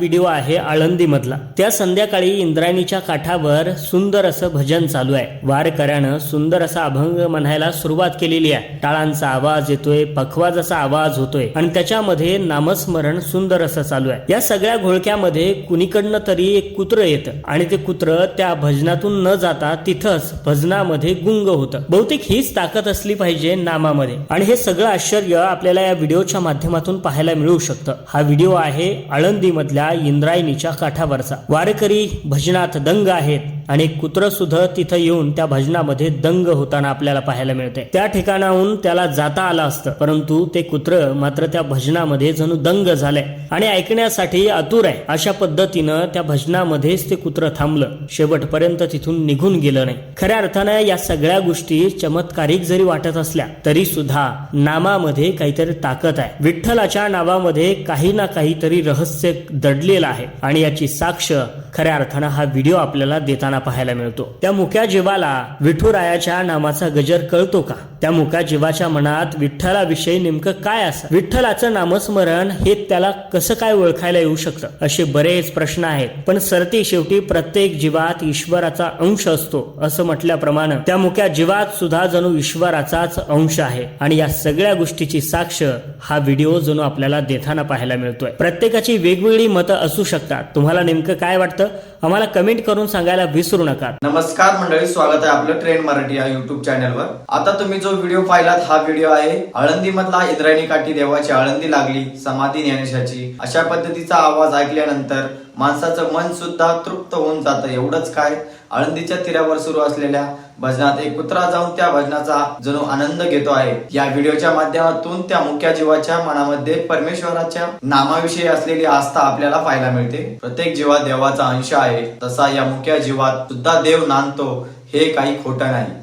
Video आहे आळंदीमधला. त्या संध्याकाळी इंद्रायणीच्या काठावर सुंदर असं भजन चालू आहे. वारकऱ्यानं सुंदर असा अभंग म्हणायला सुरुवात केलेली आहे. टाळांचा आवाज येतोय पखवाजाचा आवाज होतोय आणि त्याच्यामध्ये नामस्मरण सुंदर असं चालू आहे. या सगळ्या घोळक्यामध्ये कुणीकडनं तरी एक कुत्र येतं आणि ते कुत्र त्या भजनातून न जाता तिथंच भजनामध्ये गुंग होतं. बहुतेक हीच ताकद असली पाहिजे नामामध्ये. आणि हे सगळं आश्चर्य आपल्याला या व्हिडिओच्या माध्यमातून पाहायला मिळू शकतं. हा व्हिडिओ आहे आळंदीमधल्या इंद्रायणीच्या काठावरचा. वारकरी भजनात दंग आहेत. आणि कुत्र सुद्धा तिथं येऊन त्या भजनामध्ये दंग होताना आपल्याला पाहायला मिळते. त्या ठिकाणाहून त्याला जाता आलं असतं परंतु ते कुत्र मात्र त्या भजनामध्ये जणू दंग झालंय आणि ऐकण्यासाठी आतुर आहे. अशा पद्धतीनं त्या भजनामध्येच ते कुत्र थांबलं. शेवटपर्यंत तिथून निघून गेलं नाही. खऱ्या अर्थानं या सगळ्या गोष्टी चमत्कारिक जरी वाटत असल्या तरी सुद्धा नामामध्ये काहीतरी ताकद आहे. विठ्ठलाच्या नावामध्ये काही ना काहीतरी रहस्य दडलेलं आहे. आणि याची साक्ष खऱ्या अर्थानं हा व्हिडिओ आपल्याला देताना पाहायला मिळतो. त्या मुक्या जीवाला विठुरायाच्या नामाचा गजर कळतो का? त्या मुक्या जीवाच्या मनात विठ्ठलाविषयी नेमकं काय असं? विठ्ठलाचं नामस्मरण हे त्याला कसं काय ओळखायला येऊ शकतं? असे बरेच प्रश्न आहेत. पण सरती शेवटी प्रत्येक जीवात ईश्वराचा अंश असतो असं म्हटल्याप्रमाणे त्या मुक्या जीवात सुद्धा जणू ईश्वराचाच अंश आहे. आणि या सगळ्या गोष्टीची साक्ष हा व्हिडिओ जणू आपल्याला देताना पाहायला मिळतोय. प्रत्येकाची वेगवेगळी मतं असू शकतात. तुम्हाला नेमकं काय वाटतं? आम्हाला कमेंट करून सांगायला विसरू नका. नमस्कार मंडळी स्वागत आहे आपलं ट्रेंड मराठी या युट्यूब चॅनलवर आता तुम्ही जो व्हिडिओ पाहिलात हा व्हिडिओ आहे आळंदी मधला इंद्रायणी काठी देवाची आळंदी लागली समाधी ज्ञानेशाची अशा पद्धतीचा आवाज ऐकल्यानंतर माणसाचं मन सुद्धा तृप्त होऊन जातं. एवढंच काय? आळंदीच्या तीरावर सुरू असलेल्या भजनात एक कुत्रा जाऊन त्या भजनाचा जणू आनंद घेतो आहे. या व्हिडिओच्या माध्यमातून त्या मुख्या जीवाच्या मनामध्ये परमेश्वराच्या नामाविषयी असलेली आस्था आपल्याला पाहायला मिळते. प्रत्येक जीवा देवाचा अंश आहे. तसा या मुख्या जीवात सुद्धा देव नांदतो. हे काही खोटं नाही.